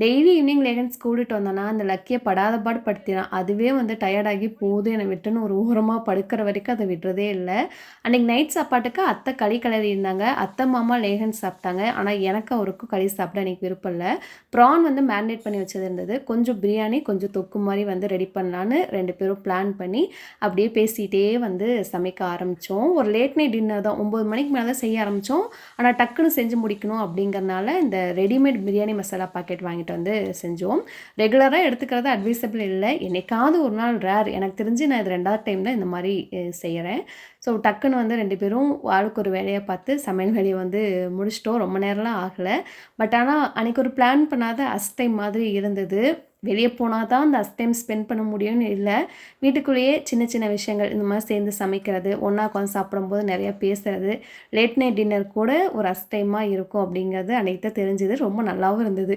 Daily evening லெகன்ஸ் கூட்டிட்டு வந்தோன்னா அந்த லக்கிய படாத பாடு படுத்தினான். அதுவே வந்து டயர்டாகி போதும் என்னை விட்டுன்னு ஒரு ஓரமாக படுக்கிற வரைக்கும் அதை விடுறதே இல்லை அன்னைக்கு நைட் சாப்பாட்டுக்கு அத்தை களி கிளறி இருந்தாங்க. அத்தை, மாமா லேகன்ஸ் சாப்பிட்டாங்க. ஆனால் எனக்கு அவருக்கும் களி சாப்பிட அன்றைக்கி விருப்பம் இல்லை ப்ரான் வந்து மேரினேட் பண்ணி வச்சது இருந்தது. கொஞ்சம் பிரியாணி, கொஞ்சம் தொக்கு மாதிரி வந்து ரெடி பண்ணலான்னு ரெண்டு பேரும் பிளான் பண்ணி, அப்படியே பேசிகிட்டே வந்து சமைக்க ஆரம்பித்தோம் ஒரு லேட் நைட் டின்னர் தான். ஒம்பது மணிக்கு மேலே தான் செய்ய ஆரம்பித்தோம் ஆனால் டக்குனு செஞ்சு முடிக்கணும் அப்படிங்கிறனால, இந்த ரெடிமேட் பிரியாணி மசாலா பாக்கெட் வாங்கிட்டு வந்து செஞ்சோம். ரெகுலராக எடுத்துக்கிறது அட்வைசபிள் இல்லை என்னைக்காவது ஒரு நாள் ரேர். எனக்கு தெரிஞ்சு நான் இது ரெண்டாவது டைம் தான் இந்த மாதிரி செய்கிறேன் ஸோ டக்குன்னு வந்து ரெண்டு பேரும் ஆளுக்கு ஒரு வேலையை பார்த்து சமையல் வேலையை வந்து முடிச்சுட்டோம். ரொம்ப நேரம்லாம் ஆகலை பட் ஆனால் அன்றைக்கி ஒரு பிளான் பண்ணாத அஸ் டைம் மாதிரி இருந்தது. வெளியே போனால் தான் அந்த அஸ் டைம் ஸ்பெண்ட் பண்ண முடியும்னு இல்லை வீட்டுக்குள்ளேயே சின்ன சின்ன விஷயங்கள் இந்த மாதிரி சேர்ந்து சமைக்கிறது, ஒன்றா உட்காந்து சாப்பிடும்போது நிறையா பேசுகிறது லேட் நைட் டின்னர் கூட ஒரு அஸ் டைமாக இருக்கும் அப்படிங்கிறது அன்னைக்கு தான் தெரிஞ்சது. ரொம்ப நல்லாவும் இருந்தது.